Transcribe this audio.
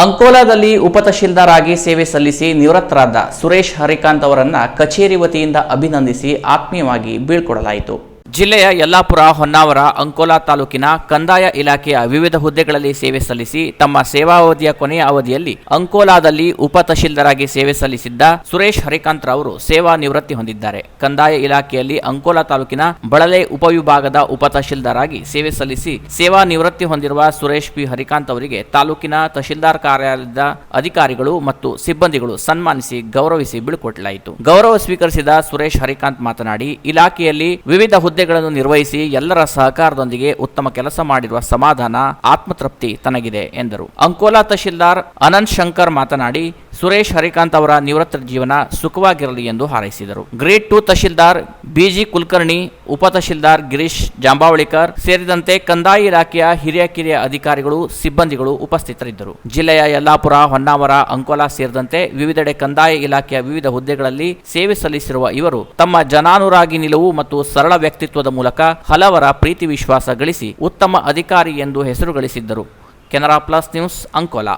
ಅಂಕೋಲಾದಲ್ಲಿ ಉಪತಹಶೀಲ್ದಾರ್ ಸೇವೆ ಸಲ್ಲಿಸಿ ನಿವೃತ್ತರಾದ ಸುರೇಶ್ ಹರಿಕಾಂತ್ ಅವರನ್ನ ಕಚೇರಿ ವತಿಯಿಂದ ಅಭಿನಂದಿಸಿ ಆತ್ಮೀಯವಾಗಿ ಬೀಳ್ಕೊಡಲಾಯಿತು. ಜಿಲ್ಲೆಯ ಯಲ್ಲಾಪುರ, ಹೊನ್ನಾವರ, ಅಂಕೋಲಾ ತಾಲೂಕಿನ ಕಂದಾಯ ಇಲಾಖೆಯ ವಿವಿಧ ಹುದ್ದೆಗಳಲ್ಲಿ ಸೇವೆ ಸಲ್ಲಿಸಿ ತಮ್ಮ ಸೇವಾವಧಿಯ ಕೊನೆಯ ಅವಧಿಯಲ್ಲಿ ಅಂಕೋಲಾದಲ್ಲಿ ಉಪ ತಹಶೀಲ್ದಾರಾಗಿ ಸೇವೆ ಸಲ್ಲಿಸಿದ್ದ ಸುರೇಶ್ ಹರಿಕಾಂತ್ ಅವರು ಸೇವಾ ನಿವೃತ್ತಿ ಹೊಂದಿದ್ದಾರೆ. ಕಂದಾಯ ಇಲಾಖೆಯಲ್ಲಿ ಅಂಕೋಲಾ ತಾಲೂಕಿನ ಬಳಲೆ ಉಪವಿಭಾಗದ ಉಪ ತಹಶೀಲ್ದಾರಾಗಿ ಸೇವೆ ಸಲ್ಲಿಸಿ ಸೇವಾ ನಿವೃತ್ತಿ ಹೊಂದಿರುವ ಸುರೇಶ್ ಪಿ. ಹರಿಕಾಂತ್ ಅವರಿಗೆ ತಾಲೂಕಿನ ತಹಶೀಲ್ದಾರ್ ಕಾರ್ಯಾಲಯದ ಅಧಿಕಾರಿಗಳು ಮತ್ತು ಸಿಬ್ಬಂದಿಗಳು ಸನ್ಮಾನಿಸಿ ಗೌರವಿಸಿ ಬೀಳ್ಕೊಟ್ಟಲಾಯಿತು ಗೌರವ ಸ್ವೀಕರಿಸಿದ ಸುರೇಶ್ ಹರಿಕಾಂತ್ ಮಾತನಾಡಿ, ಇಲಾಖೆಯಲ್ಲಿ ವಿವಿಧ ಹುದ್ದೆಗಳನ್ನು ನಿರ್ವಹಿಸಿ ಎಲ್ಲರ ಸಹಕಾರದೊಂದಿಗೆ ಉತ್ತಮ ಕೆಲಸ ಮಾಡಿರುವ ಸಮಾಧಾನ, ಆತ್ಮತೃಪ್ತಿ ತನಗಿದೆ ಎಂದರು. ಅಂಕೋಲಾ ತಹಶೀಲ್ದಾರ್ ಅನಂತ್ ಶಂಕರ್ ಮಾತನಾಡಿ ಸುರೇಶ್ ಹರಿಕಾಂತ್ ಅವರ ನಿವೃತ್ತ ಜೀವನ ಸುಖವಾಗಿರಲಿ ಎಂದು ಹಾರೈಸಿದರು. Grade two tahsildar BG Kulkarni, ಉಪ ತಹಶೀಲ್ದಾರ್ ಗಿರೀಶ್ ಜಾಂಬಾವಳಿಕರ್ ಸೇರಿದಂತೆ ಕಂದಾಯ ಇಲಾಖೆಯ ಹಿರಿಯ ಕಿರಿಯ ಅಧಿಕಾರಿಗಳು, ಸಿಬ್ಬಂದಿಗಳು ಉಪಸ್ಥಿತರಿದ್ದರು. ಜಿಲ್ಲೆಯ ಯಲ್ಲಾಪುರ, ಹೊನ್ನಾವರ, ಅಂಕೋಲಾ ಸೇರಿದಂತೆ ವಿವಿಧೆಡೆ ಕಂದಾಯ ಇಲಾಖೆಯ ವಿವಿಧ ಹುದ್ದೆಗಳಲ್ಲಿ ಸೇವೆ ಸಲ್ಲಿಸಿರುವ ಇವರು ತಮ್ಮ ಜನಾನುರಾಗಿ ನಿಲುವು ಮತ್ತು ಸರಳ ವ್ಯಕ್ತಿತ್ವದ ಮೂಲಕ ಹಲವರ ಪ್ರೀತಿ ವಿಶ್ವಾಸ ಗಳಿಸಿ ಉತ್ತಮ ಅಧಿಕಾರಿ ಎಂದು ಹೆಸರು ಗಳಿಸಿದ್ದರು ಕೆನರಾ ಪ್ಲಸ್ ನ್ಯೂಸ್ ಅಂಕೋಲಾ.